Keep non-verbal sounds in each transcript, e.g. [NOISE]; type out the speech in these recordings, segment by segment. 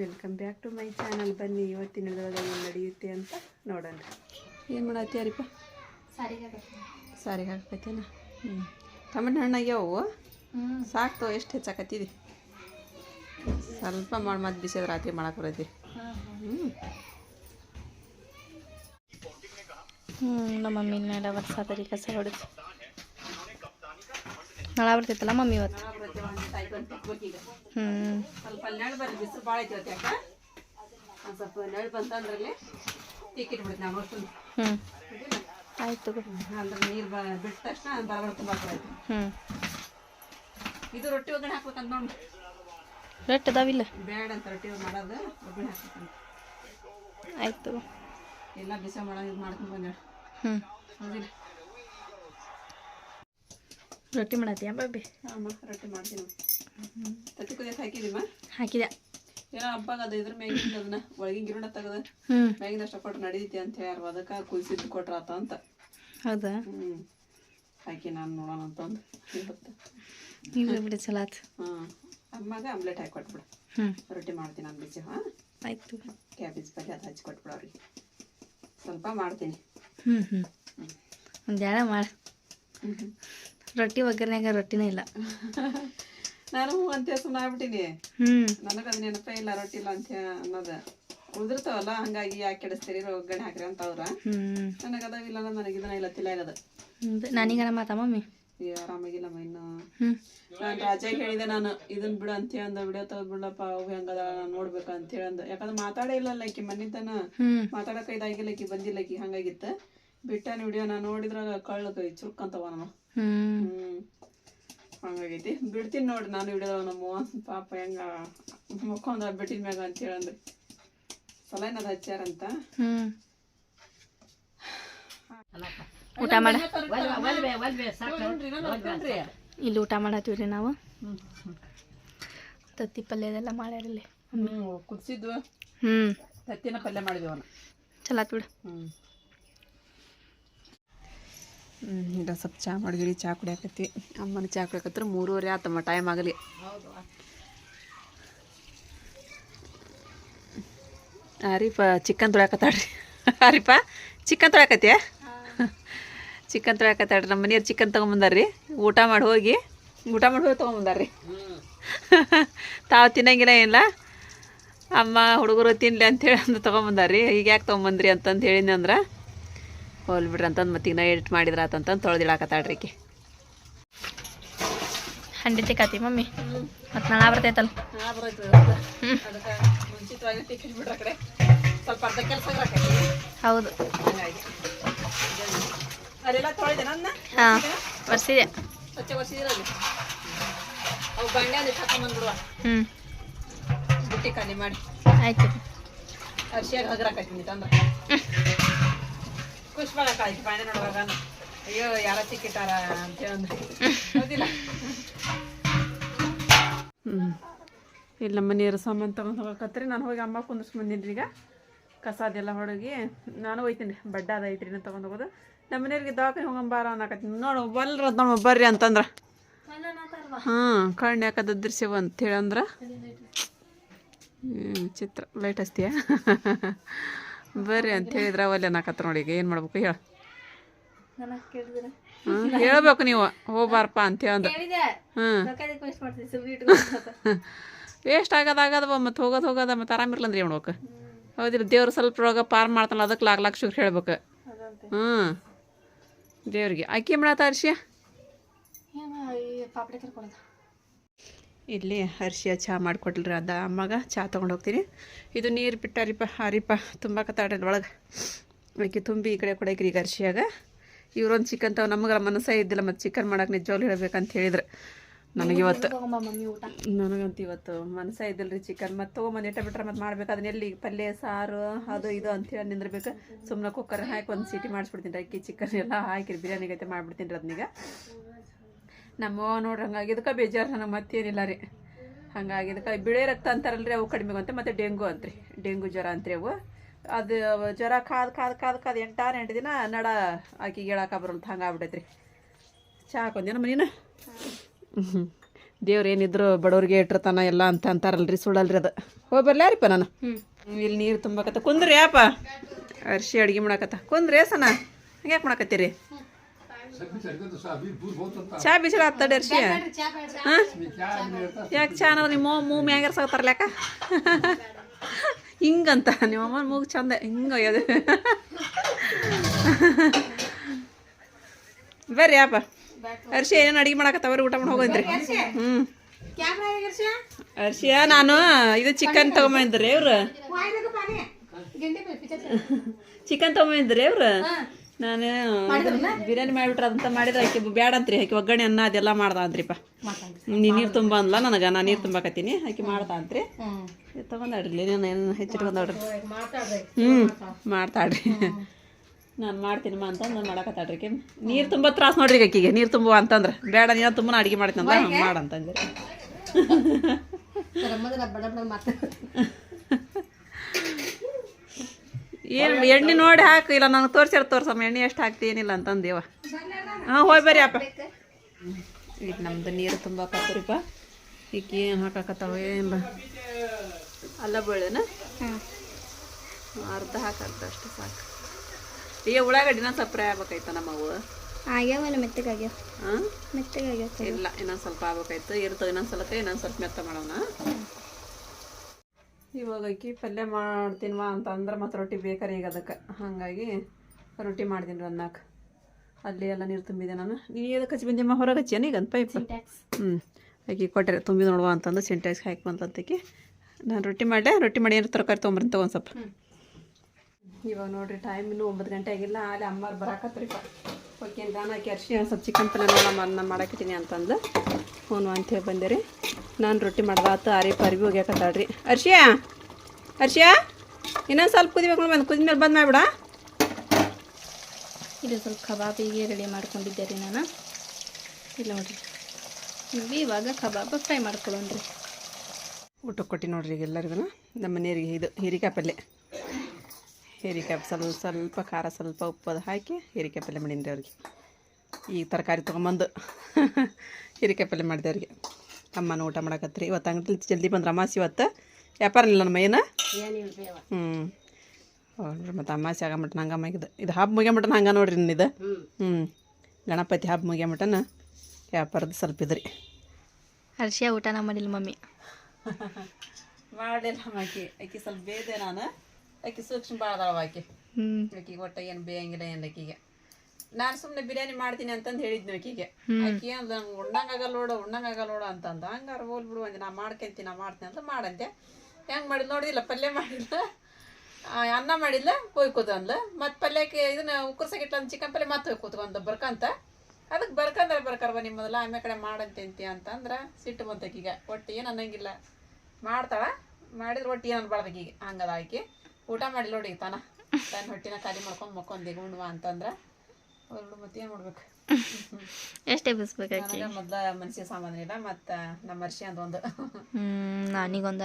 Welcome back to my channel ಬನ್ನಿ, ಇವತ್ತಿನ ದಿನದೊಳಗೆ ಏನು ನಡೆಯುತ್ತೆ ಅಂತ ನೋಡೋಣ. ಏನು ಮಾಡತ್ತೀಯಾರಿಪ್ಪ ಸಾರಿಗೆ ಹಾಕತ್ತೇನ ಹ್ಞೂ ಟಮಟ ಹಣ್ಣಾಗ್ಯಾವು ಸಾಕ್ತು, ಎಷ್ಟು ಹೆಚ್ಚಾಕತ್ತಿದಿ? ಸ್ವಲ್ಪ ಮಾಡಿ ಮತ್ತೆ ಬಿಸಿದ್ರೆ ರಾತ್ರಿ ಮಾಡಕ್ಕೆ ಬರತ್ತಿ ಹ್ಞೂ ಹ್ಞೂ ನಮ್ಮ ಮಮ್ಮಿ ನೆಲ ವರ್ಷಾದರಿ ಕಸ ಹೊಡೆದು. ನಾಳೆ ಬರ್ತೈತಲ್ಲ ಮಮ್ಮಿ ಇವತ್ತು? ಹ್ಞೂ ಸ್ವಲ್ಪ ನೆರಳು ಬಂದು ಬಿಸಿಲು ಭಾಳ ಐತಿ ಯಾಕ ಒಂದು ಸ್ವಲ್ಪ ನೆರಳು ಬಂತಂದ್ರಲ್ಲಿ ಟಿಕೆಟ್ ಬಿಡ್ತೀನಿ ನಾವು ಅಷ್ಟು ಹ್ಞೂ ಆಯ್ತು ಅಂದ್ರೆ ನೀರು ಬ ಬಿಟ್ಟ ತಕ್ಷಣ ಬರಬರ ತುಂಬ ಆಯ್ತು ಹ್ಞೂ ಇದು ರೊಟ್ಟಿ ಒಗ್ಗರಣೆ ಹಾಕ್ಬೇಕಂತ ನೋಡಿ ರೊಟ್ಟಿ ಅದಾವಿಲ್ಲ ಬೇಡ ಅಂತ ರೊಟ್ಟಿ ಮಾಡೋದು ಒಗ್ಗರಣೆ ಹಾಕ್ಬೇಕಂತ ಆಯ್ತು ಎಲ್ಲ ಬಿಸಿ ಮಾಡೋದು ಇದು ಮಾಡ್ಕೊಂಡು ಬಂದ ಹ್ಞೂ ಹೌದಿಲ್ಲ ರೊಟ್ಟಿ ಮಾಡತ್ತೀಯ ಬಾಬಿ ಅಮ್ಮ ರೊಟ್ಟಿ ಮಾಡ್ತೀನಿ. ತತ್ತಿ ಕುದಿಯಕ್ಕೆ ಹಾಕಿದೀಮ ಹಾಕಿದೆ. ಏನೋ ಹಬ್ಬಾಗ ಅದು ಇದ್ರ ಮ್ಯಾಗಿಂದ ಅದನ್ನ. ಒಳಗಿನ ಗಿರಣ ತಗದು. ಮ್ಯಾಗಿಂದ ಅಷ್ಟಪಟ್ಟು ನಡೀತಿ ಅಂತ ಹೇಳ್ಯಾರ ಅದಕ್ಕೆ ಕುದಿಸಿದ್ದು ಕೊಟ್ರ ಆತ ಅಂತ. ಹೌದಾ? ಹ್ಞೂ ಹಾಕಿ ನಾನು ನೋಡೋಣ ಅಂತಂದು ಇವತ್ತು ನೀವು ಬಿಡಿ ಚಲೋ ಆತು. ಹಾಂ. ಅಮ್ಮಗೆ ಆಮ್ಲೆಟ್ ಹಾಕಿ ಕೊಟ್ಬಿಡು. ರೊಟ್ಟಿ ಮಾಡ್ತೀನಿ ನಾನು ಬಿಸಿ ಹಾಂ? ಆಯ್ತು ಕ್ಯಾಬೇಜ್ ಪಲ್ಯ ಅದು ಹಚ್ಚಿ ಕೊಟ್ಬಿಡು ಅವ್ರಿಗೆ. ಸ್ವಲ್ಪ ಮಾಡ್ತೀನಿ. ಹ್ಞೂ ಹ್ಞೂ ಒಂದು ಎರಡು ಮಾಡಿ. ಹ್ಞೂ ಹ್ಞೂ ರೊಟ್ಟಿ ಒಗ್ಗರಣೆಗ ರೊಟ್ಟಿನೇ ಇಲ್ಲ. ನಾನು ಅಂತ ಸುಮ್ಮನೆ ಆಗ್ಬಿಟ್ಟಿನಿ ಹ್ಮ್. ನನಗೆ ಅದು ನೆನಪೇ ಇಲ್ಲ ರೊಟ್ಟಿ ಇಲ್ಲ ಅಂತ ಅನ್ನೋದು. ಉಳಿದಿರ್ತಾವಲ್ಲ ಹಂಗಾಗಿ ಯಾಕೆ ಕೆಡಿಸ್ತೀರಿ? ಒಗ್ಗರಣೆ ಹಾಕ್ರಿ ಅಂತ ಅವ್ರ. ನನಗೆ ನನಗೆ ಅದಾವಿಲ್ಲ ನನಗೆ ಇದನ್ನ ಇಲ್ಲ ತಿಲ್ಲ ಇಲ್ಲದ ನಮ್ಮ ಮಾತಾ ಮಮ್ಮಿ ಈ ಆರಾಮಾಗಿಲ್ಲಮ್ಮ ಇನ್ನು. ನಾನು ರಾಜಾಗೆ ಹೇಳಿದೆ ನಾನು ಇದನ್ನ ಬಿಡು ಅಂತ ಅಂದ ವಿಡಿಯೋ ತೆಗೆದು ಬಿಡಪ್ಪ ಅವು ಹೆಂಗದ ನೋಡ್ಬೇಕು ಅಂತ ಹೇಳಿ ಅಂದ. ಯಾಕಂದ್ರೆ ಮಾತಾಡೇ ಇಲ್ಲ ಆಕಿ ಮನಿತನ. ಮಾತಾಡಕ ಇದಾಗಿಲ್ಲ ಆಕಿ ಬಂದಿಲ್ಲ ಆಕಿ ಹಂಗಾಗಿತ್ತು. ಬಿಟ್ಟಾನ ವಿಡಿಯೋ ನಾನು ನೋಡಿದ್ರಾಗ ಕಳ್ಳ ಕೈ ಚುರುಕಂತವ ನಾನು. ಹ್ಞೂ ಹ್ಮ್. ಹಂಗಾಗೈತಿ. ಬಿಡ್ತೀನಿ ನೋಡಿ ನಾನು ವಿಡಿಯೋ ನಮ್ಮ ಪಾಪ ಹೆಂಗ ಮುಖಂದ ಬಿಟ್ಟಿದ ಮ್ಯಾಗ ಅಂತ ಹೇಳಂದ್ರೆ ಸಲೈನ್ ಅದ ಹಚ್ಚಾರಂತ ಹ್ಞೂ ಊಟ ಮಾಡ. ಇಲ್ಲಿ ಊಟ ಮಾಡತ್ತೀವಿ ರೀ ನಾವು. ತತ್ತಿ ಪಲ್ಯದೆಲ್ಲ ಮಾಡ್ಯಾರಲ್ಲಿ ಕುದಿಸಿದ್ವು ಹ್ಞೂ ತತ್ತಿನ ಪಲ್ಯ ಮಾಡಿದ್ವಿ ಅವನು. ಚಲೋ ಆತ್ ಬಿಡು. ಹ್ಞೂ ಹ್ಮ್. ಈಗ ಸ್ವಲ್ಪ ಚಾ ಮಾಡಿದ್ವಿ ಚಾ ಕುಡಿಯಾಕತ್ತಿ. ಅಮ್ಮನ ಚಹಾ ಕುಡಿಯಾಕತ್ರ ಮೂರುವರೆ ಆತಮ್ಮ ಟೈಮ್ ಆಗಲಿ. ಅರಿಪ ಚಿಕನ್ ತೊಳ್ಯಾಕತ್ತಾಳ್ರಿ. ಅರಿಪ ಚಿಕನ್ ತೊಳ್ಯಾಕತ್ತೀಯ? ಚಿಕನ್ ತೊಳ್ಯಾಕತ್ತಾಳ್ರಿ, ನಮ್ಮ ಮನೆಯವ್ರು ಚಿಕನ್ ತೊಗೊಂಬಂದಾರ್ರಿ. ಊಟ ಮಾಡಿ ಹೋಗಿ, ಊಟ ಮಾಡಿ ಹೋಗಿ ತೊಗೊಂಬಂದಾರ್ರಿ. ತಾವು ತಿನ್ನಂಗಿಲ್ಲ ಏನಿಲ್ಲ ಅಮ್ಮ ಹುಡುಗರು ತಿನ್ಲಿ ಅಂತೇಳಿ ಅಂದ್ರೆ ತೊಗೊಂಬಂದಾರ್ರಿ. ಈಗ ಯಾಕೆ ತೊಗೊಂಬಂದ್ರಿ ಅಂತಂದು ಹೇಳಿದ್ನಿ ಅಂದ್ರೆ ಹೋಲ್ ಬಿಡ್ರಿ ಅಂತಂದು ಮತ್ತೆ ನಾ ಎಡಿಟ್ ಮಾಡಿದ್ರ ಆತಂತಂದು ತೊಳೆದಿಡಾಕತ್ತಾಳ್ರಿ ಈಕಿ ಹಂಡಿ ತಿಕ್ಕಾತಿ ಮಮ್ಮಿ. ಮತ್ತೆ ನಾಳೆ ಬರ್ತೈತಲ್ಲ. ಅದಕ್ಕೆ ಮುಂಚಿತವಾಗಿ ಟಿಕೆಟ್ ಬಿಡ್ರ ಸ್ವಲ್ಪ ಅರ್ಧ ಕೆಲಸ ಹೌದು. ಹಾಂ ಹಾಕೊಂಬಂದ್ಬಿಡುವ ಹ್ಞೂ ಆಯ್ತು. ಅರ್ಶಿಯಾಗ ಹಗರಾಕತ್ತೀನಿ ತಂದ. ಖುಷಿ ಮಾಡಕ್ಕಾಯ್ತು ಬಾಂಡೆ ನೋಡುವಾಗ ಅಯ್ಯೋ, ಯಾರ ಸಿಕ್ಕಿತಾರ ಅಂತ ಹ್ಞೂ ಇಲ್ಲ ನಮ್ಮ ನೀರು ಸಾಮಾನು ತಗೊಂಡು ಹೋಗಕತ್ರಿ ನಾನು ಹೋಗಿ ಅಮ್ಮ ಕುಂದಿರ್ಸ್ಬಂದಿನಿ ಈಗ. ಕಸ ಅದೆಲ್ಲ ಹೊಡಗಿ ನಾನು ಹೋಯ್ತೀನಿ. ಬಡ್ಡ ಅದ ಐತ್ರಿ ನಾನು ತೊಗೊಂಡು ಹೋಗೋದು. ನಮ್ಮ ಮನೆಯವ್ರಿಗೆ ದವಾಖಾನೆ ಹೋಗಂಬಾರ ಅನ್ನಕತ್ತೀನಿ. ನೋಡು ಬಲ್ರ ನೋಡು, ಬರ್ರಿ ಅಂತಂದ್ರೆ. ಹಾಂ, ಕಣ್ಣು ಯಾಕ ದೃಶ್ಯವ ಅಂತ ಹೇಳಂದ್ರೆ. ಹ್ಞೂ ಚಿತ್ರ ಲೈಟ್ ಹಚ್ತೀಯ? [LAUGHS] ಬರ್ರಿ ಅಂತ ಹೇಳಿದ್ರೆ ಅವಲ್ಲೇ ನಾಕತ್ರ ನೋಡಿ ಈಗ ಏನು ಮಾಡ್ಬೇಕು ಹೇಳ. ಹೇಳ್ಬೇಕು ನೀವು ಹೋಗ್ಬಾರಪ್ಪ ಅಂತ ಹೇಳ ಹ್ಞೂ ವೇಸ್ಟ್ ಆಗದ ಆಗದವ ಮತ್ತು ಹೋಗೋದು ಹೋಗೋದ ಮತ್ತು ಆರಾಮಿರ್ಲಂದ್ರೆ ಏನು ಮಾಡ್ಬೇಕು ಹೌದಿಲ್ಲ ದೇವ್ರು ಸ್ವಲ್ಪ ರೋಗ ಪಾರ್ ಮಾಡ್ತಾನಲ್ಲ ಅದಕ್ಕೆ ಲಾಕ್ ಲಾಕ್ ಶುಕ್ರ ಹೇಳ್ಬೇಕು. ಹ್ಞೂ ದೇವ್ರಿಗೆ. ಅಕ್ಕಿ ಮಾಡತ್ತ ಏನು ಈ ಪಾಪಡಿ ಕರ್ಕೊಳ್ಳೋದು ಇಲ್ಲಿ ಅರಿಶಿಯ ಚಹಾ ಮಾಡಿಕೊಡ್ಲಿ ಅದ ಅಮ್ಮಗ, ಚಹಾ ತೊಗೊಂಡು ಹೋಗ್ತೀನಿ. ಇದು ನೀರು ಬಿಟ್ಟಾರಿಪ್ಪ ತುಂಬ ತುಂಬಾಕತ್ತಾಡ್ರಿ ಒಳಗೆ. ಅದಕ್ಕೆ ತುಂಬಿ ಈ ಕಡೆ ಕೊಡಕ್ರಿ ಈಗ ಅರಿಶಿಯಾಗ. ಇವ್ರೊಂದು ಚಿಕನ್ ತಾವು ನಮ್ಗೆ ಮನಸ್ಸೇ ಇದ್ದಿಲ್ಲ ಮತ್ತು ಚಿಕನ್ ಮಾಡಕ್ಕೆ ನಿಜವಾಗ್ಲೂ ಹೇಳ್ಬೇಕಂತ ಹೇಳಿದ್ರು. ಮಮ್ಮಿ ಊಟ ನನಗಂತೂ ಇವತ್ತು ಮನಸ್ಸೇ ಇದ್ದಿಲ್ಲ ರೀ ಚಿಕನ್ ಮತ್ತು ತೊಗೊಂಬಂದು ಇಟ್ಟ ಬಿಟ್ರೆ ಮತ್ತೆ ಮಾಡ್ಬೇಕು. ಅದನ್ನ ಎಲ್ಲಿ ಪಲ್ಯ, ಸಾರು, ಅದು ಇದು ಅಂತೇಳಿ ನಿಂದಿರ್ಬೇಕು. ಸುಮ್ಮನೆ ಕುಕ್ಕರ್ ಹಾಕಿ ಒಂದು ಸೀಟಿ ಮಾಡಿಸ್ಬಿಡ್ತೀನಿ ರೀ ಅಕ್ಕಿ ಚಿಕನ್ ಎಲ್ಲ. ಹಾಕಿ ಬಿರಿಯಾನಿಗೈತೆ ಮಾಡ್ಬಿಡ್ತೀನಿ ರೀ ಅದನ್ನೀಗ ನಮ್ಮ ನೋಡ್ರಿ ಹಂಗಾಗಿ ಇದಕ್ಕೆ ಬೇಜಾರು ನನಗೆ ಮತ್ತೇನಿಲ್ಲ ರೀ. ಹಂಗಾಗಿ ಇದಕ್ಕೆ ಬಿಳೆ ರಕ್ತ ಅಂತಾರಲ್ರಿ ಅವು ಕಡಿಮೆ ಅಂತ ಮತ್ತು ಡೆಂಗು ಅಂತ್ರಿ. ಡೆಂಗು ಜ್ವರ ಅಂತ್ರಿ ಅವು. ಅದು ಜ್ವರ ಕಾದು ಕಾದು ಕಾದು ಕಾದು ಎಂಟಾರು ಎಂಟು ದಿನ ನಡ ಆಕಿಗೆ ಹೇಳಕ್ಕೆ ಬರಲ್ತ ಹಂಗೆ ಆಗ್ಬಿಟ್ಟೈತ್ರಿ ಚಹಾ ಹಾಕೊಂದೇನಮ್ಮ ಮನೀನ? ಹ್ಞೂ ದೇವ್ರು ಏನಿದ್ರು ಬಡವ್ರಿಗೆ ಇಟ್ಟಿರ್ತಾನ ಎಲ್ಲ ಅಂತ ಅಂತಾರಲ್ರಿ ಸುಳ್ಳಲ್ರಿ ಅದು. ಹೋಗಿ ರೀಪ ನಾನು? ಇಲ್ಲಿ ನೀರು ತುಂಬಕತ್ತ. ಕುಂದ್ರಿ ಯಾಪ ಅರ್ಶಿ ಅಡ್ಗೆ ಮಾಡಕತ್ತ. ಕುಂದ್ರಿ ಸನ? ಹಂಗ್ಯಾಕೆ ಮಾಡಕತ್ತೀರಿ? ಚಾ ಬಿಸಿಲು ಆಗ್ತಡೆ ಅರ್ಶಿ. ಹಾಂ? ಯಾಕೆ ಚಾ ಅನ್ನೋದು ನಿಮ್ಮ ಮೂ ಮ್ಯಾಗಾರ ಲೆಕ್ಕ ಹಿಂಗಂತ ನಿಮ್ಮ ಅಮ್ಮ ಮೂಗು ಚಂದ ಹಿಂಗೆ ಒಯ್ಯೋದು ಬರ್ರಿ ಅಪ್ಪ. ಅರ್ಶಿ ಏನೇನು ಅಡಿಗೆ ಮಾಡಕತ್ತವ್ರಿ ಊಟ ಮಾಡಿ ಹೋಗೋದ್ರಿ ಹ್ಞೂ ಅರ್ಶಿಯ ನಾನು ಇದು ಚಿಕನ್ ತಗೊಂಬಂದ್ರಿ ಇವ್ರು ಚಿಕನ್ ತಗೊಂಬಂದ್ರಿ ಇವ್ರು ನಾನು ಬಿರಿಯಾನಿ ಮಾಡಿಬಿಟ್ರೆ ಅದಂತ ಮಾಡಿದ್ರೆ ಆಕೆ ಬ್ಯಾಡ ಅಂತ್ರಿ ಆಕೆ ಒಗ್ಗರಣೆ ಅನ್ನ ಅದೆಲ್ಲ ಮಾಡ್ದ ಅಂತ್ರಿಪ್ಪ ನೀ ನೀರು ತುಂಬ ಅಂದ್ಲ ನನಗೆ ನಾನು ನೀರು ತುಂಬಕತ್ತೀನಿ ಆಕೆ ಮಾಡ್ದ ಅಂತ್ರಿ ತಗೊಂಡಾಡ್ರಿ ನಾನು ಏನು ಹೆಚ್ಚಿಟ್ಕೊಂಡಾಡ್ರಿ ಹ್ಞೂ ಮಾಡ್ತಾಡ್ರಿ ನಾನು ಮಾಡ್ತೀನಮ್ಮ ಅಂತಂದು ಮಾಡಕತ್ತಾಡ್ರಿ ಆಕೆ. ನೀರು ತುಂಬ ತ್ರಾಸ ನೋಡ್ರಿ ಅಕ್ಕಿಗೆ ಆಕಿಗೆ ನೀರು ತುಂಬುವ ಅಂತಂದ್ರೆ. ಬೇಡ ನೀನು ತುಂಬ ಅಡುಗೆ ಮಾಡ್ತೀನಿ ಅಂದ ಮಾಡಂತಂದ್ರೆ ಏನು ಎಣ್ಣೆ ನೋಡಿ ಹಾಕು. ಇಲ್ಲ ನಂಗೆ ತೋರ್ಸ್ಯಾರ ತೋರ್ಸಮ್ಮ ಎಣ್ಣೆ ಎಷ್ಟು ಹಾಕ್ತಿ ಏನಿಲ್ಲ ಅಂತಂದೇವ ಹಾಂ ಹೋಯ್ ಬರ್ರಿ ಅಪ್ಪ. ಈಗ ನಮ್ದು ನೀರು ತುಂಬ ಕತ್ತರಿಪ್ಪ ಈಗ ಏನು ಹಾಕಾಕತ್ತಾವ ಏನಿಲ್ಲ ಅಲ್ಲ ಬೆಳೆನ ಅರ್ಧ ಹಾಕಂತ ಅಷ್ಟು ಸಾಕು. ಈಗ ಉಳ್ಳಾಗಡ್ಡಿನ ಸಪ್ರೈ ಆಗ್ಬೇಕಾಯ್ತ ನಮ್ಮವು ಆಗ್ಯಾವಲ್ಲ ಮೆತ್ತಗಾಗ್ಯಾವ ಹಾಂ? ಮೆತ್ತಗಾಗ್ಯಾವ ಇಲ್ಲ ಇನ್ನೊಂದು ಸ್ವಲ್ಪ ಆಗ್ಬೇಕಾಯ್ತು. ಇರ್ತದೆ ಇನ್ನೊಂದು ಸಲಕ್ಕೆ ಇನ್ನೊಂದು ಸ್ವಲ್ಪ ಮೆತ್ತ ಮಾಡೋಣ. ಇವಾಗ ಅಕ್ಕಿ ಪಲ್ಯ ಮಾಡ್ತೀನಿವಾ ಅಂತ ಅಂದ್ರೆ ಮತ್ತು ರೊಟ್ಟಿ ಬೇಕಾರೆ ಈಗ ಅದಕ್ಕೆ. ಹಾಗಾಗಿ ರೊಟ್ಟಿ ಮಾಡ್ತೀನಿ ಅನ್ನಕ್ಕೆ ಅಲ್ಲಿ ಎಲ್ಲ ನೀರು ತುಂಬಿದೆ ನಾನು. ನೀ ಅದಕ್ಕೆ ಹಚ್ಚಿ ಬಂದಿಮ್ಮ ಹೊರಗೆ ಹಚ್ಚೇನು ಈಗ ಪೈಪ್? ಹ್ಞೂ ಆಕಿ ಕೊಟ್ಟರೆ ತುಂಬಿ ನೋಡುವ ಅಂತಂದು ಸಿಂಟ್ಯಾಕ್ಸ್ ಹಾಕಿ ಬಂತಂತಕಿ ನಾನು ರೊಟ್ಟಿ ಮಾಡಲೆ ರೊಟ್ಟಿ ಮಾಡಿ ಏನಾರು ತರಕಾರಿ ಅಂತ ಒಂದು ಸ್ವಲ್ಪ. ಇವಾಗ ನೋಡಿರಿ ಟೈಮ್ ಇನ್ನೂ ಒಂಬತ್ತು ಗಂಟೆ ಆಗಿಲ್ಲ ಅಲ್ಲಿ ಅಮ್ಮಾರು ಬರಾಕತ್ರಿಪ್ಪ. ಓಕೆ ನಾನು ಆಕೆ ಅರ್ಶಿ ಒಂದು ಸ್ವಲ್ಪ ಚಿಕನ್ ಪಲ್ಯ ನೋಡಮ್ಮ ನಾನು ಮಾಡಾಕತ್ತೀನಿ ಅಂತಂದು. ಅಂತ ಹೇಳಿ ಬಂದೆ ನಾನು ರೊಟ್ಟಿ ಮಾಡ್ದಾತು ಅರಿ ಅರಿವಿ ಹೋಗ್ಯಾಕತ್ತಾಳ್ರಿ ಅರ್ಶಿಯಾ ಅರ್ಶಿಯಾ ಇನ್ನೊಂದು ಸ್ವಲ್ಪ ಕುದಿಬೇಕು ಬಂದು ಕುದಿದ್ಮೇಲೆ ಬಂದು ಮಾಡ್ಬಿಡ. ಇದು ಸ್ವಲ್ಪ ಕಬಾಬಿಗೆ ರೆಡಿ ಮಾಡ್ಕೊಂಡಿದ್ದೆ ರೀ ನಾನು. ಇಲ್ಲ ನೋಡ್ರಿ. ನೀವು ಇವಾಗ ಕಬಾಬ್ ಫ್ರೈ ಮಾಡ್ಕೊಳ್ಳೋಣ್ರಿ ಊಟಕ್ಕೆ ಕೊಟ್ಟು ನೋಡ್ರಿ ಈಗ ಎಲ್ಲರಿಗೂ ನಮ್ಮ ಮನೆಯವ್ರಿಗೆ ಇದು ಹೀರಿಕಾಯಿ ಪಲ್ಯ ಹೀರಿಕಾಯಿ ಸ್ವಲ್ಪ ಸ್ವಲ್ಪ ಖಾರ ಸ್ವಲ್ಪ ಉಪ್ಪು ಅದು ಹಾಕಿ ಹೀರಿಕಾಯಿ ಪಲ್ಯ ಮಾಡೀನಿ ರೀ ಅವ್ರಿಗೆ. ಈಗ ತರಕಾರಿ ತೊಗೊಂಬಂದು [LAUGHS] ಹೀರಿಕಾಯಿ ಪಲ್ಯ ಮಾಡಿದೆ ಅವ್ರಿಗೆ. ಅಮ್ಮನ ಊಟ ಮಾಡಕತ್ರಿ. ಇವತ್ತು ಅಂಗಡಿ ಜಲ್ದಿ ಬಂದ್ರೆ ಅಮಾಸಿ ಇವತ್ತು. ವ್ಯಾಪಾರ ಇಲ್ಲ ನಮ್ಮ ಏನು ಹ್ಞೂ ನೋಡ್ರಿ ಮತ್ತು ಅಮಾಸಿ ಆಗಮಟ್ಟ ಹಂಗೆ ಮಗಿದು ಇದು ಹಬ್ಬ ಮುಗಿಯಮಟನ ಹಂಗೆ ನೋಡ್ರಿ ನಿನ್ನ ಇದು. ಹ್ಞೂ ಗಣಪತಿ ಹಬ್ಬ ಮುಗಿಯಮಟನ ವ್ಯಾಪಾರದ ಸ್ವಲ್ಪ ಇದ್ರಿ ಹರ್ಷಿಯ ನಮ್ಮ ಮಾಡಿಲ್ಲ ಮಮ್ಮಿ. [LAUGHS] ಮಾಡಿಲ್ಲ ಆಕಿ. ಆಕಿ ಸ್ವಲ್ಪ ಬೇದೆ ನಾನು. ಆಕಿ ಸೂಕ್ಷ್ಮ ಭಾಳ ಅದಾವ ಆಕಿ. ಹ್ಞೂ ಆಕಿಗೆ ಒಟ್ಟ ಏನು ಬೇಯಂಗಿಲ್ಲ ಏನು ಆಕಿಗೆ. ನಾನು ಸುಮ್ಮನೆ ಬಿರಿಯಾನಿ ಮಾಡ್ತೀನಿ ಅಂತಂದು ಹೇಳಿದ್ನು ಆಕಿಗೆ. ಆಕಿ ಅಂದ ಉಣ್ಣಂಗಾಗಲ್ಲ ನೋಡು ಉಣ್ಣಂಗಾಗಲ್ಲ ನೋಡು ಅಂತಂದ. ಹಂಗಾರ ಹೋಲ್ ಬಿಡು ಅಂದೆ ನಾ ಮಾಡ್ಕೊಂತೀನಿ ನಾ ಮಾಡ್ತೀನಿ ಅಂತ ಮಾಡಂತೆ. ಹೆಂಗ್ ಮಾಡಿದ್ ನೋಡಿದಿಲ್ಲ ಪಲ್ಯ ಮಾಡಿಲ್ಲ ಅನ್ನ ಮಾಡಿಲ್ಲ ಹೋಯ್ ಕೂತಂದ್ಲು ಮತ್ ಪಲ್ಯಕ್ಕೆ ಇದನ್ನ ಉಕ್ಕರ್ಸಕ್ಕಿಟ್ಲ ಚಿಕನ್ ಪಲ್ಯ ಮತ್ತೆ ಹೋಗಿ ಕೂತ್ಕೊಂಡ ಬರ್ಕಂತ. ಅದಕ್ಕೆ ಬರ್ಕಂದ್ರೆ ಬರ್ಕರ್ವ ನಿಮ್ಮದಲ್ಲ ಆಮೇಲೆ ಕಡೆ ಮಾಡಂತಂತಿ ಅಂತಂದ್ರೆ ಸಿಟ್ಟು ಬಂತಕೀಗ ಒಟ್ಟು ಏನು ಅನ್ನಂಗಿಲ್ಲ. ಮಾಡ್ತಾಳ ಮಾಡಿದ್ರೆ ಒಟ್ಟು ಏನು ಅನ್ಬಾರ್ದು ಈಗ ಹಂಗದ ಆಕಿ. ಊಟ ಮಾಡಿ ನೋಡಿ ತಾನ. ತನ್ನ ಹೊಟ್ಟಿನ ಖಾಲಿ ಮಾಡ್ಕೊಂಡು ಮಕ್ಕೊಂದಿ ಉಣ್ವಾ ಅಂತಂದ್ರೆ. ಎಷ್ಟು ಎಬ್ಬಿಸ್ಬೇಕಾಕಿ ನನಗೆ ಮೊದ್ಲ ಮನ್ಸಿಗೆ ಸಾಮಾನು ಇಲ್ಲ ಮತ್ತು ನಮ್ಮ ಅರ್ಶಿ ಅಂತ ಒಂದು. ನಾನೀಗೊಂದ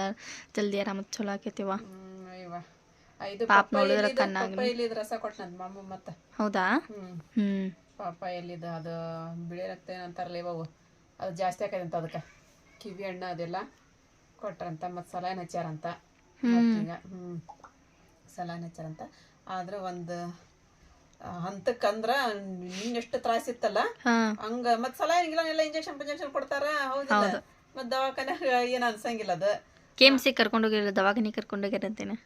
ಜಲ್ದಿ ಆರಾಮ ಚಲೋ ಆಕೈತಿವ ಹ್ಮ್, ಪಾಪ ನೋಡಿದ್ರ ಕಣ್ಣಾಗ ಎಲ್ಲಿದು ರಸ ಕೊಟ್ಟನಂತ ಮಮ್ಮ ಮತ್ತೆ. ಹೌದಾ? ಹ್ಮ್. ಪಾಪ ಎಲ್ಲಿದು ಅದು ಬಿಳಿ ರಕ್ತ ಏನಂತಾರಲ್ಲ ಇವಾಗ ಅದು ಜಾಸ್ತಿ ಆಕೈತಂತ ಅದಕ್ಕೆ. ಕಿವಿ ಹಣ್ಣು ಅದೆಲ್ಲ ಕೊಟ್ರಂತ ಮತ್ತು ಸಲಾನ್ ಹಚ್ಚಾರಂತ ಹ್ಮ್. ಸಲಾನ್ ಹಚ್ಚಾರಂತ ಆದ್ರೆ ಒಂದು ಹಂತಕ್ಕಂದ್ರ ನಿನ್ನೆಷ್ಟು ತ್ರಾಸ ಇತ್ತಲ್ಲ ಹಂಗ ಮತ್ ಸಲಾನ್ ಎಲ್ಲ ಇಂಜೆಕ್ಷನ್ ಪಂಜೆಕ್ಷನ್ ಕೊಡ್ತಾರ? ಹೌದಿಲ್ಲ. ಮತ್ ದವಾಖಾನೆ ಏನ್ ಅನ್ಸಂಗಿಲ್ಲ ಅದ. ಕೆ ಎಂ ಸಿ ಕರ್ಕೊಂಡೋಗಿರ ದವಾಖಾನೆ ಕರ್ಕೊಂಡೋಗಿರಂತೇನೆ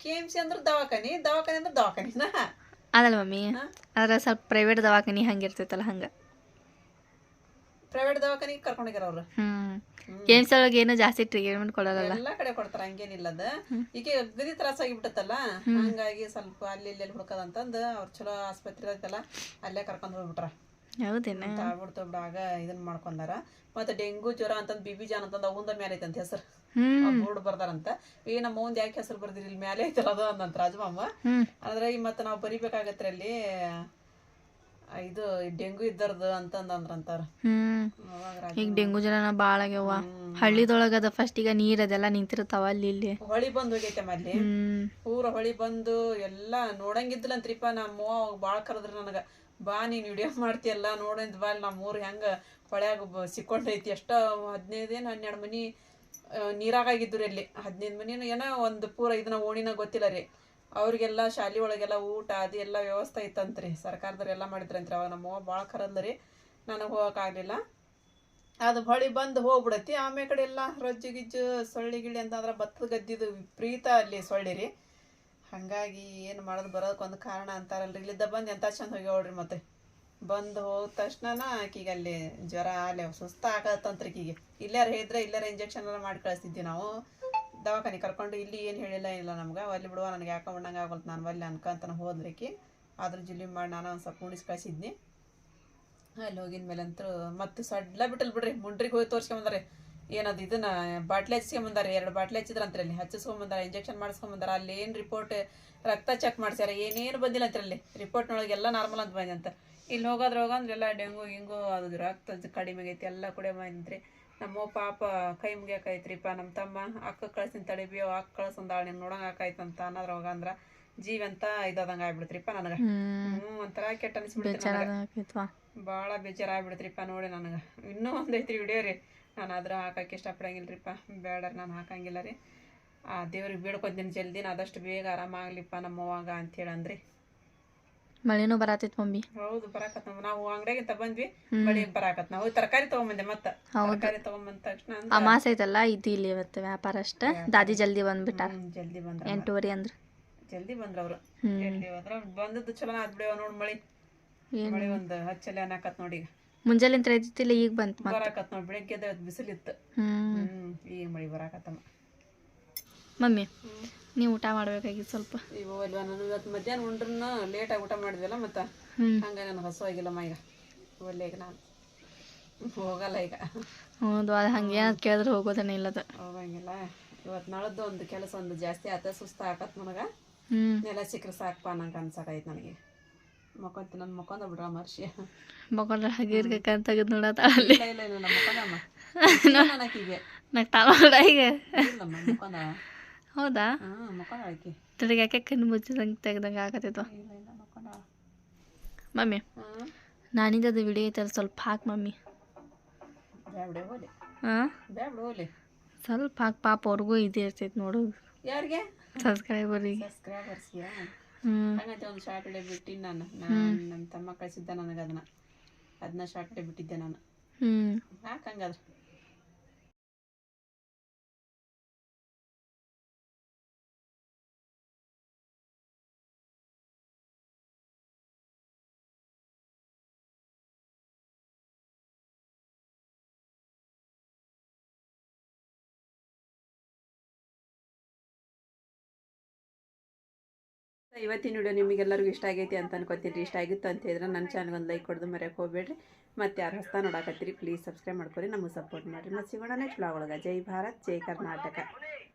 ಕೆ ಎಂ ಸಿ ಅಂದ್ರೆ ದವಾಖಾನಿ ದವಾಖಾನಿ ಅಂದ್ರೆ ದವಾಖಾನಿನ. ಅದಲ್ಲ ಮಮ್ಮಿ ಆದ್ರೆ ಸ್ವಲ್ಪ ಪ್ರೈವೇಟ್ ದವಾಖಾನಿ ಹಂಗಿರ್ತೈತಲ್ಲ ಹಂಗ ಹಂಗೆ. ಪ್ರೈವೇಟ್ ದವಾಖಾನಿಗೆ ಕರ್ಕೊಂಡೋಗ್ಯಾರ ಅವ್ರು. ಹ್ಞೂ ಕೆ ಎಂ ಸಿ ಒಳಗೆ ಏನೂ ಜಾಸ್ತಿ ಟ್ರೀಟ್ಮೆಂಟ್ ಕೊಡೋಲ್ಲ ಎಲ್ಲಾ ಕಡೆ ಕೊಡ್ತಾರ ಹಂಗೇನಿಲ್ಲ ಅದ. ಈಗ ಗದಿ ತ್ರಾಸ ಆಗಿಬಿಟ್ಟತ್ತಲ್ಲ ಹಂಗಾಗಿ ಸ್ವಲ್ಪ ಅಲ್ಲಿ ಇಲ್ಲಿ ಹುಡುಕದಂತಂದು ಅವ್ರು ಚಲೋ ಆಸ್ಪತ್ರೆ ಐತಲ್ಲ ಅಲ್ಲೇ ಕರ್ಕೊಂಡ್ ಹೋಗ್ಬಿಟ್ರ. ಹೌದೇನ? ಆಗ್ಬಿಡ್ತು ಬಿಡ ಆಗ ಇದನ್ನ ಮಾಡ್ಕೊಂಡಾರ. ಮತ್ತೆ ಡೆಂಗು ಜ್ವರ ಅಂತಂದ್ ಬಿಬಿ ಜಾನ್ ಅಂತಂದ್ ಅವಂದ ಮೇಲೆ ಐತಂತ ಹೆಸರು. ಬೋರ್ಡ್ ಬರ್ದಾರಂತ. ಈ ನಮ್ಮ ಒಂದ್ ಯಾಕೆ ಹೆಸರು ಬರ್ದಿರಿ ಇಲ್ಲಿ ಮೇಲೆ ಐತಲ್ಲ ಅದು ಅಂದಂತ ರಾಜಮಾಮ. ಅಂದ್ರೆ ಈ ಮತ್ತೆ ನಾವು ಬರಿಬೇಕಾಗತ್ರಿ ಅಲ್ಲಿ. ಇದು ಡೆಂಗು ಇದ್ದರ್ದು ಅಂತಂದಂದ್ರಂತಾರ. ಅವಾಗ ಈಗ ಡೆಂಗು ಜ್ವರನ ಭಾಳ ಆಗ್ಯಾವ. ಹಳ್ಳಿದೊಳಗ ಅದ ಫಸ್ಟ್ ಈಗ ನೀರ್ ಅದೆಲ್ಲ ನಿಂತಿರ್ತಾವ ಅಲ್ಲಿ ಇಲ್ಲಿ. ಹೊಳಿ ಬಂದ್ ಹೋಗೈತೆ ಅಲ್ಲಿ. ಊರ ಪೂರ ಹೊಳಿ ಬಂದು ಎಲ್ಲ ನೋಡಂಗಿದ್ಲಂತ್ರಿಪ್ಪ ನಮ್ಮ ಅವ್ವ ಬಾಳ ಕರೆದ್ರು ನನಗ. ಬಾ ನೀನ್ ವಿಡಿಯೋ ಮಾಡ್ತಿಯಲ್ಲ ನೋಡಿದ್ ಬಾ ನಮ್ಮ ಊರ್ ಹೆಂಗ ಹೊಳ್ಯಾಗ ಸಿಕ್ಕೊಂಡೈತಿ. ಎಷ್ಟೋ ಹದಿನೈದೇನು ಹನ್ನೆರಡು ಮನಿ ನೀರಾಗಿದ್ರು ರೀ ಅಲ್ಲಿ. ಹದಿನೈದು ಮನಿನ ಏನೋ ಒಂದು ಪೂರ ಇದನ್ನ ಓಣಿನ ಗೊತ್ತಿಲ್ಲ ರೀ. ಅವ್ರಿಗೆಲ್ಲ ಶಾಲೆ ಒಳಗೆಲ್ಲ ಊಟ, ಅದು ಎಲ್ಲ ವ್ಯವಸ್ಥೆ ಇತ್ತಂತ್ರಿ. ಸರ್ಕಾರದವ್ರು ಎಲ್ಲ ಮಾಡಿದ್ರಂತ್ರಿ. ಅವಾಗ ನಮ್ಮ ಭಾಳ ಕರಂದ್ರಿ ನನಗೆ ಹೋಗೋಕ್ಕಾಗಲಿಲ್ಲ ಅದು ಹೊಳಿ ಬಂದು ಹೋಗ್ಬಿಡತಿ. ಆಮೇಲೆ ಕಡೆ ಎಲ್ಲ ರೊಜ್ಜು ಗಿಜ್ಜು, ಸೊಳ್ಳಿ ಗಿಳಿ ಅಂತಂದ್ರೆ ಭತ್ತದ ಗದ್ದಿದು ವಿಪರೀತ ಅಲ್ಲಿ ಸೊಳ್ಳಿ ರೀ. ಹಾಗಾಗಿ ಏನು ಮಾಡೋದು ಬರೋದಕ್ಕೊಂದು ಕಾರಣ ಅಂತಾರಲ್ರಿ. ಇಲ್ಲಿದ್ದ ಬಂದು ಎಂಥ ಚಂದ ಹೋಗ್ಯಾವ್ರಿ ಮತ್ತೆ. ಬಂದು ಹೋದ ತಕ್ಷಣ ಆಕಿಗೆ ಅಲ್ಲಿ ಜ್ವರ, ಅಲ್ಲಿ ಸುಸ್ತ ಆಗತ್ತಂತ್ರಿ ಆಕಿಗೆ. ಇಲ್ಲಾರು ಹೇಳಿದ್ರೆ ಇಲ್ಲಾರ ಇಂಜೆಕ್ಷನ್ ಎಲ್ಲ ಮಾಡಿ ಕಳಿಸ್ತಿದ್ವಿ ನಾವು. ದವಾಖಾನೆ ಕರ್ಕೊಂಡು ಇಲ್ಲಿ ಏನು ಹೇಳಿಲ್ಲ ಇಲ್ಲ ನಮ್ಗೆ. ಅಲ್ಲಿ ಬಿಡುವ, ನನಗೆ ಯಾಕೆ ಉಣ್ಣಂಗೆ ಆಗೋಲ್ತು ನಾನು ಅಲ್ಲಿ ಅನ್ಕೊಂತಾನೆ ಹೋದ್ರಿಕಿ ಆದ್ರೆ ಜಿಲ್ಲಿ ಮಾಡಿ ನಾನು ಒಂದು ಸ್ವಲ್ಪ ಉಣಿಸಿ ಕಳಿಸಿದ್ನಿ. ಅಲ್ಲಿ ಹೋಗಿದ ಮೇಲೆ ಮತ್ತೆ ಸಡ್ಲ ಬಿಟ್ಟಲ್ ಬಿಡ್ರಿ. ಮುಂಡ್ರಿಗೆ ಹೋಗಿ ತೋರ್ಸ್ಕೊಂಬಂದಾರೆ ಏನದು ಇದನ್ನ, ಬಾಟ್ಲಿ ಹಚ್ಕೊಂಬಂದಾರೆ ಎರಡು ಬಾಟ್ಲಿ ಹಚ್ಚಿದ್ರಂತ್ರಿ ಅಲ್ಲಿ. ಹಚ್ಚಿಸ್ಕೊಂಬಂದಾರ ಇಂಜೆಕ್ಷನ್ ಮಾಡಿಸ್ಕೊಂಬಂದಾರ ಅಲ್ಲಿ ಏನು ರಿಪೋರ್ಟ್, ರಕ್ತ ಚೆಕ್ ಮಾಡ್ಸ್ಯಾರ. ಏನೇನು ಬಂದಿಲ್ಲ ಅಂತಿರಲ್ಲಿ ರಿಪೋರ್ಟ್ನೊಳಗೆ ಎಲ್ಲ ನಾರ್ಮಲ್ ಅಂತ ಬಂದಂತ ಇಲ್ಲಿ ಹೋಗೋದ್ರ ಹೋಗಂದ್ರೆ ಎಲ್ಲ ಡೆಂಗು ಹಿಂಗು ಅದು ರಕ್ತ ಕಡಿಮೆ ಆಗೈತಿ ಎಲ್ಲ ಕೂಡ ಬಂದ್ರಿ ನಮ್ಮ ಪಾಪ ಕೈ ಮುಗಿಯಾಕೈತ್ರಿಪ್ಪ ನಮ್ಮ ತಮ್ಮ ಅಕ್ಕ ಕಳ್ಸಿನ ತಡಿಬಿ ಅಕ್ಕ ಕಳ್ಸಂದಾಳ ನೀನು ನೋಡಂಗೆ ಆಕಾಯ್ತಂತ ಅನ್ನೋದ್ರ ಹೋಗಂದ್ರ ಜೀವಂತ ಇದಾದಂಗೆ ಆಗ್ಬಿಡ್ತ್ರಿಪ್ಪ ನನಗೆ. ಹ್ಮ್. ಒಂಥರ ಕೆಟ್ಟ ಅನಿಸ್ಬಿಡ್ತು ಬಾಳ ಬೇಜಾರಾಗ್ಬಿಡ್ತ್ರಿಪ್ಪ ನೋಡಿ ನನಗೆ. ಇನ್ನೂ ಒಂದು ಐತ್ರಿ ವಿಡಿಯೋ ರೀ. ನಾನು ಅದ್ರ ಹಾಕಕ್ಕೆ ಇಷ್ಟಪಡಂಗಿಲ್ರಿಪ್ಪ. ಬೇಡ ನಾನು ಹಾಕಂಗಿಲ್ಲ ರೀ. ಆ ದೇವ್ರಿಗೆ ಬೀಳ್ಕೊತೀನಿ ಜಲ್ದಿ ನಾ ಆದಷ್ಟು ಬೇಗ ಆರಾಮಾಗ್ಲಿಪ್ಪ ನಮ್ಮವಾಗ ಅಂತೇಳಿ ಅಂದ್ರಿ ಮಳೆನೂ ಬರಾತೈತಿ ಮಮ್ಮಿ. ಹೌದು ಬರಾಕತ್ ನಾವು. ಅಂಗಡಿಯಾಗಿಂತ ಬಂದ್ವಿ ಮಳಿ ಬರಾಕತ್ ನಾವು. ತರಕಾರಿ ತಗೊಂಬಂದೆ ಮತ್ತ. ತರಕಾರಿ ತಗೊಂಬಂದ ತಕ್ಷಣ ಅಮಾಸ ಐತಲ್ಲ ಇದು ಇಲ್ಲಿ ಇವತ್ತು ವ್ಯಾಪಾರ ಅಷ್ಟ. ದಾದಿ ಜಲ್ದಿ ಬಂದ್ಬಿಟ್ಟಾರ ಜಲ್ದಿ ಬಂದ್ರ ಎಂಟೂವರೆ ಅಂದ್ರ. ಜಲ್ದಿ ಬಂದ್ರ ಅವ್ರು. ಜಲ್ದಿ ಬಂದ್ರ ಬಂದದ್ದು ಚಲೋ ಆದ್ ಬಿಡವ ನೋಡ್ ಮಳಿ. ಮಳಿ ಒಂದ್ ಹಚ್ಚಲೆ ಅನ್ನಕತ್ ನೋಡಿ ಈಗ. ಮುಂಜಾಲಿಂತ್ರ ಇದ್ದಿತ್ತಿಲ್ಲ ಈಗ ಬಂತು ಬರಾಕತ್ ನೋಡಿ ಬೆಳಗ್ಗೆ ಬಿಸಿಲಿತ್ತು ಹ್ಮ್. ಹ್ಮ್ ಈಗ ಮಳಿ ಬರಾಕತ್ತಮ್ಮ. ಮಮ್ಮಿ ನೀವು ಊಟ ಮಾಡ್ಬೇಕಾಗಿತ್ತು ಸ್ವಲ್ಪ ಇವು ಅಲ್ವಾ ನಾನು ಇವತ್ತು ಮಧ್ಯಾಹ್ನ ಉಂಡ್ರನ್ನ ಲೇಟಾಗಿ ಊಟ ಮಾಡಿದ್ವಲ್ಲ ಮತ್ತು ಹ್ಮ್ ನಾನು ನನಗೆ ಹಸುವಾಗಿಲ್ಲಮ್ಮ ಈಗ ಒಳ್ಳೆ ಈಗ ನಾನು ಹೋಗಲ್ಲ ಈಗ ಹೌದು ಅದು ಹಂಗೆ ಏನಾದ್ರು ಕೇಳಿದ್ರೆ ಹೋಗೋದನ್ನ ಇಲ್ಲದ ಹೋಗಂಗಿಲ್ಲ ಇವತ್ತು ನಾಳದ್ದು ಒಂದು ಕೆಲಸ ಒಂದು ಜಾಸ್ತಿ ಆತ ಸುಸ್ತ ಆಕತ್ ನನಗೆ ನೆಲ ಸಿಕ್ಕರೆ ಸಾಕಪ್ಪ ನಂಗೆ ಅನ್ಸಕೈತೆ ನನಗೆ ಮಕ್ಕೊಂತ ನನ್ನ ಮಕ್ಕೊಂದ ಬಿಡ್ರ ಮರ್ಷಿ ಮಕ್ಕೊಂಡ್ರೆ ಇರ್ಬೇಕಂತ ತೆಗೆದು ನೋಡತ್ತ ಅಲ್ಲಿ ಇಲ್ಲ ಇಲ್ಲ ಇಲ್ಲ ನಮ್ಮ ಮಕ್ಕೊಂದಮ್ಮ ನಗ್ತಾ ನೋಡ ಈಗ ನಮ್ಮ ಮಕ್ಕೊಂದ ಹೌದಾ? ತಡಿಗೆ ಯಾಕೆ ಕಣ್ಣು ಮುಚ್ಚಿದಂಗೆ ತೆಗ್ದಂಗೆ ಆಗತ್ತಿತ್ತು? ಮಮ್ಮಿ ನಾನಿಂದ ನಾನಿದ್ದದು ವಿಡಿಯೋ ಐತಲ್ಲ ಸ್ವಲ್ಪ ಹಾಕ್ ಮಮ್ಮಿ. ಹಾಂ? ಸ್ವಲ್ಪ ಹಾಕ್ ಪಾಪ ಅವ್ರಿಗೂ ಇದೇ ಇರ್ತೈತೆ ನೋಡು. ಯಾರಿಗೆ? ಸಬ್ಸ್ಕ್ರೈಬರಿಗೆ. ಹಂಗಂತೆ ಒಂದು ಶಾರ್ಟ್ ವಿಡಿಯೋ ಬಿಟ್ಟಿನಿ ನಾನು. ನಾನು ತಮ್ಮ ಕಳಿಸಿದ್ದ ನನಗೆ ಅದನ್ನ. ಅದನ್ನ ಶಾರ್ಟ್ ವಿಡಿಯೋ ಬಿಟ್ಟಿದ್ದೆ ನಾನು. ಹಾಕಂಗಾದ್ರೆ ಇವತ್ತಿನ ವಿಡಿಯೋ ನಿಮಗೆಲ್ಲರಿಗೂ ಇಷ್ಟ ಆಗೈತಿ ಅಂತ ಅನ್ಕೋತೀನಿ ಇಷ್ಟ ಆಗಿತ್ತು ಅಂತ ಹೇಳಿದ್ರೆ ನನ್ನ ಚಾನಲ್ ಒಂದು ಲೈಕ್ ಕೊಡೋದು ಮರೆಯೋಕೆ ಹೋಗ್ಬೇಡ್ರಿ. ಮತ್ತೆ ಯಾರು ಹೊಸ್ತಾ ನೋಡಕತ್ತೀರಿ ಪ್ಲೀಸ್ ಸಬ್ಸ್ಕ್ರೈಬ್ ಮಾಡ್ಕೊರಿ, ನಮಗೆ ಸಪೋರ್ಟ್ ಮಾಡಿರಿ. ಮತ್ತು ಸಿಗೋಣ ನೆಕ್ಸ್ಟ್ ಬ್ಲಾಗ್ ಒಳಗೆ. ಜೈ ಭಾರತ್, ಜೈ ಕರ್ನಾಟಕ.